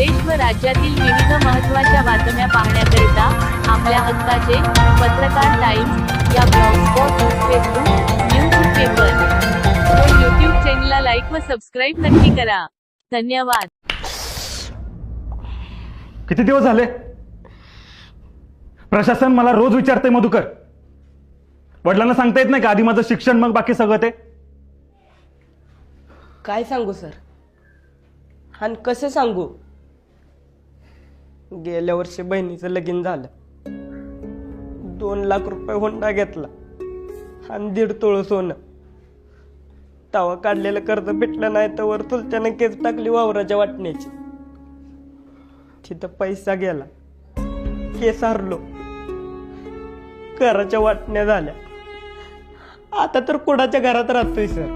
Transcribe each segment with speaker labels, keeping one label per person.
Speaker 1: देश व राज्यातील विविध महत्त्वाच्या बातम्या पाहण्याकरिता आपल्या हक्काचे पत्रकार टाइम्स या ब्लॉगस्पॉट फेसबुक न्यूज पेपर. व यूट्यूब चॅनलला लाईक व सबस्क्राईब नक्की करा. धन्यवाद.
Speaker 2: किती दिवस झाले? प्रशासन मला रोज विचारते मधुकर. वडिलांना सांगता येत नाही का आधी माझं शिक्षण मग बाकी सगळं ते?
Speaker 3: काय सांगू सर? आणि कसं सांगू? गेल्या वर्षी बहिणीचं लगीन झालं. दोन लाख रुपये होंडा घेतला आणि दीड तोळ सोनं. तवा काढलेलं कर्ज भेटलं नाही तर वर चुलत्यानं केस टाकली वावराच्या वाटण्याची तिथं पैसा गेला. केस हरलो. घराच्या वाटण्या झाल्या. आता तर कोणाच्या घरात राहतोय सर.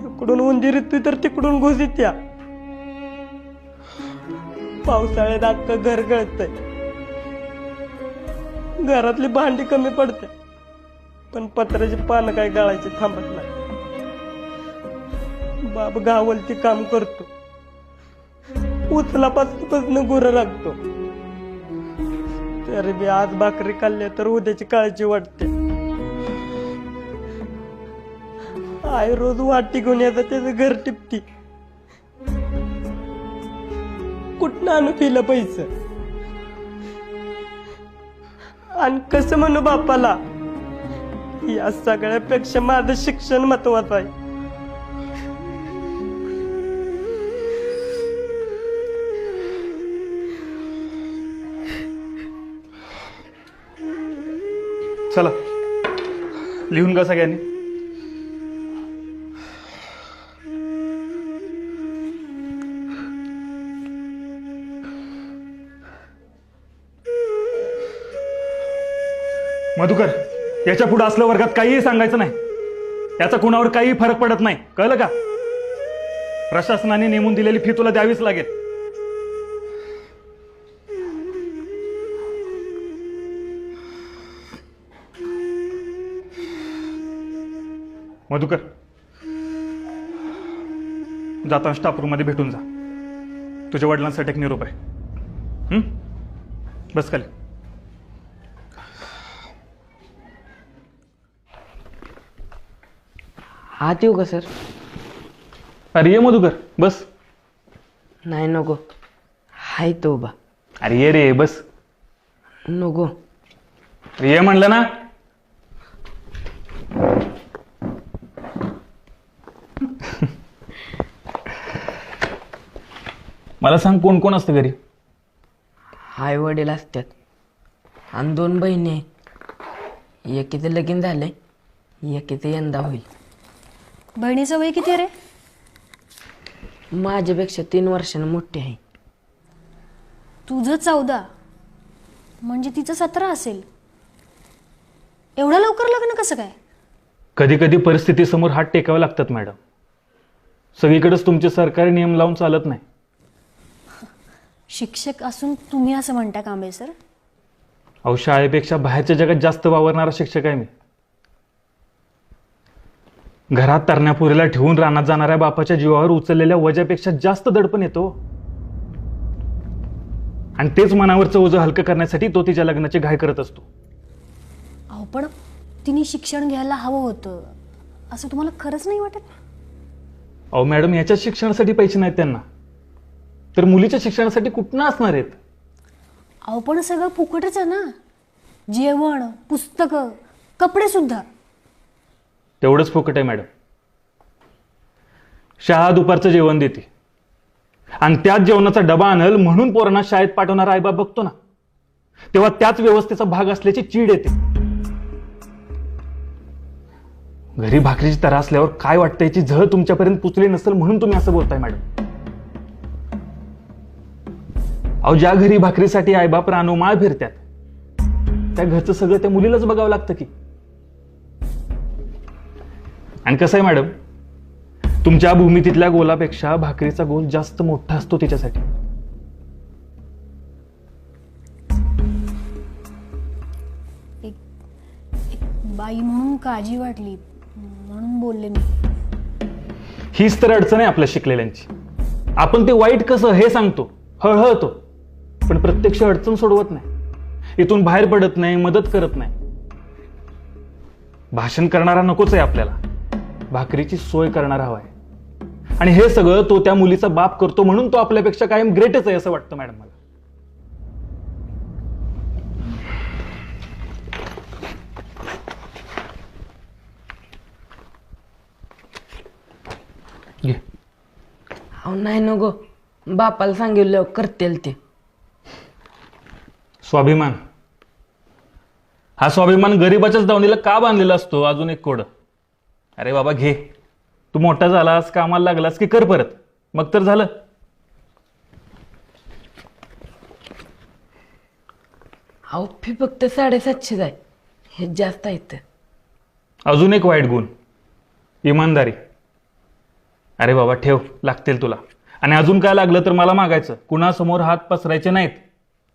Speaker 3: इकडून उंदीर येतोय तर तिकडून घुस येत्या. पावसाळ्यात अख्खं घर गळतंय. घरातली भांडी कमी पडते पण पत्राची पानं काय गळायची थांबत नाही. बाप गावलती काम करतो. उचलापासून गुरं राखतो. तरी बी आज भाकरी खाल्ल्या तर उद्याची काळजी वाटते. आई रोज वाटी घेऊन येतात त्याचं घर टिपती. कुठनं आणू पिलं पैसे? आणि कसं म्हणू बापाला? या सगळ्यापेक्षा माझं शिक्षण महत्वाचं आहे.
Speaker 2: चला. लिहून का सगळ्यांनी. मधुकर याच्यापुढे असलं वर्गात काहीही सांगायचं नाही. याचा कुणावर काहीही फरक पडत नाही. कळलं का? प्रशासनाने नेमून दिलेली फी तुला द्यावीच लागेल. मधुकर जाताना स्टाफ रूममध्ये भेटून जा. तुझ्या वडिलांसाठी एक निरोप आहे. बस खाली.
Speaker 3: हात येऊ का सर?
Speaker 2: अरे ये मधुकर बस.
Speaker 3: नाही नको. हाय तो उभा.
Speaker 2: अरे ये रे बस.
Speaker 3: नको.
Speaker 2: अरे ये म्हणलं ना. मला सांग कोण कोण असतं घरी?
Speaker 3: आई वडील असतात. आणि दोन बहिणी आहेत. एकीचं लगीन झालंय एकीचं यंदा होईल.
Speaker 4: बहिणीचं वय किती रे?
Speaker 3: माझ्यापेक्षा तीन वर्षानं मोठी आहे.
Speaker 4: तुझं चौदा. म्हणजे तिचं सतरा असेल. एवढं लवकर लग्न कसं काय?
Speaker 2: कधी कधी परिस्थितीसमोर हात टेकावे लागतात मॅडम. सगळीकडेच तुमचे सरकारी नियम लावून चालत नाही.
Speaker 4: शिक्षक असून तुम्ही असं म्हणता कांबळे सर?
Speaker 2: अहो शाळेपेक्षा बाहेरच्या जगात जास्त वावरणारा शिक्षक आहे मी. घरात तरण्यापुरीला ठेवून रानात जाणाऱ्या बापाच्या जीवावर उचललेल्या वजापेक्षा जास्त दडपण येतो. आणि तेच मनावरचं ओझं हलकं करण्यासाठी तो तिच्या लग्नाची घाय करत असतो.
Speaker 4: अहो पण तिने शिक्षण घ्यायला हवं होतं. असं तुम्हाला खरंच नाही वाटत?
Speaker 2: अहो मॅडम याच्या शिक्षणासाठी पैसे नाहीत त्यांना. तर मुलीच्या शिक्षणासाठी कुठनं असणार आहेत?
Speaker 4: अहो पण सगळं फुकटच आहे ना. जेवण पुस्तकं कपडे सुद्धा
Speaker 2: तेवढंच फुकट आहे मॅडम. शाळा दुपारचं जेवण देते. आणि त्याच जेवणाचा डबा आणल म्हणून पोरांना शाळेत पाठवणारा आईबाप बघतो ना. तेव्हा त्याच व्यवस्थेचा भाग असल्याची चीड येते. घरी भाकरीची तरा असल्यावर काय वाटतं याची झळ तुमच्यापर्यंत पुचली नसेल म्हणून तुम्ही असं बोलताय मॅडम. अहो ज्या घरी भाकरीसाठी आईबाप रानोमाळ फिरतात त्या घरचं सगळं त्या मुलीलाच बघावं लागतं की. आणि कसं आहे मॅडम? तुमच्या भूमितीतल्या गोलापेक्षा भाकरीचा गोल जास्त मोठा असतो तिच्यासाठी.
Speaker 4: एक एक बाई म्हणून काळजी वाटली म्हणून बोलले मी.
Speaker 2: हीच तर अडचण आहे आपल्या शिकलेल्यांची. आपण ते वाईट कसं हे सांगतो हळहळतो पण प्रत्यक्ष अडचण सोडवत नाही. इथून बाहेर पडत नाही मदत करत नाही. भाषण करणारा नकोच आहे आपल्याला. भाकरीची सोय करणारा हवा आहे. आणि हे सगळं तो त्या मुलीचा बाप करतो म्हणून तो आपल्यापेक्षा कायम ग्रेटच आहे असं वाटतं मॅडम मला.
Speaker 5: अहो नाही नको. बापाला सांगितलं करतील ते.
Speaker 2: स्वाभिमान. हा स्वाभिमान गरीबाच्याच दावणीला का बांधलेला असतो? अजून एक कोड. अरे बाबा घे. तू मोठा झालास कामाला लागलास की कर परत. मग तर झालं.
Speaker 5: अहो फी फक्त साडेसातशे आहे. हे जास्त आहेत
Speaker 2: अजून एक वाईट गुण. इमानदारी. अरे बाबा ठेव. लागतील तुला. आणि अजून काय लागलं तर मला मागायचं. कुणासमोर हात पसरायचे नाहीत.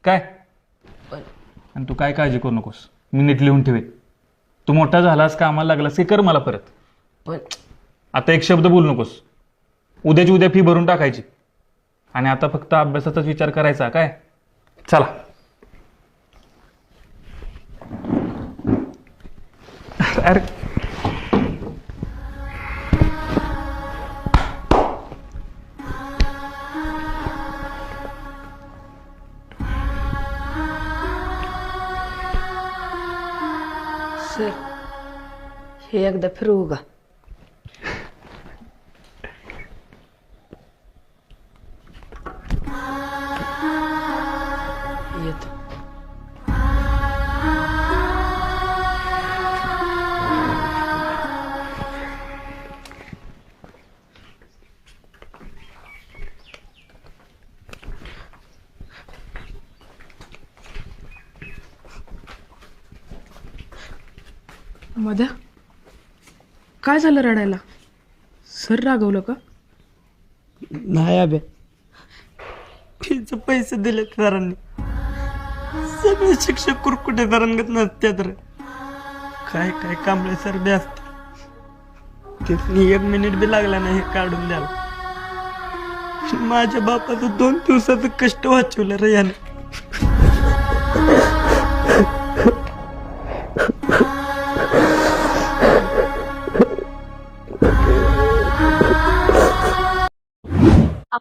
Speaker 2: काय? आणि तू काय काळजी करू नकोस. मी नीट लिहून ठेवेन. तू मोठा झालास कामाला लागलास की कर मला परत.
Speaker 5: पण
Speaker 2: आता एक शब्द बोलू नकोस. उद्याची उद्या फी भरून टाकायची. आणि आता फक्त अभ्यासाचाच विचार करायचा. काय? चला. अरे.
Speaker 5: सर हे एकदा फिरवू का?
Speaker 6: मध्या काय झालं रडायला? सर रागवलं का?
Speaker 3: नाही अभ्या. फीचे पैसे दिले सरांनी. सगळे शिक्षक कुरकुटे तरंगत नसते रे. काय काय कांबळे सर बी असते तिथनी एक मिनिट बी लागला नाही हे काढून द्यायला. माझ्या बापाचं दोन दिवसाचं कष्ट वाचवलं रे याने.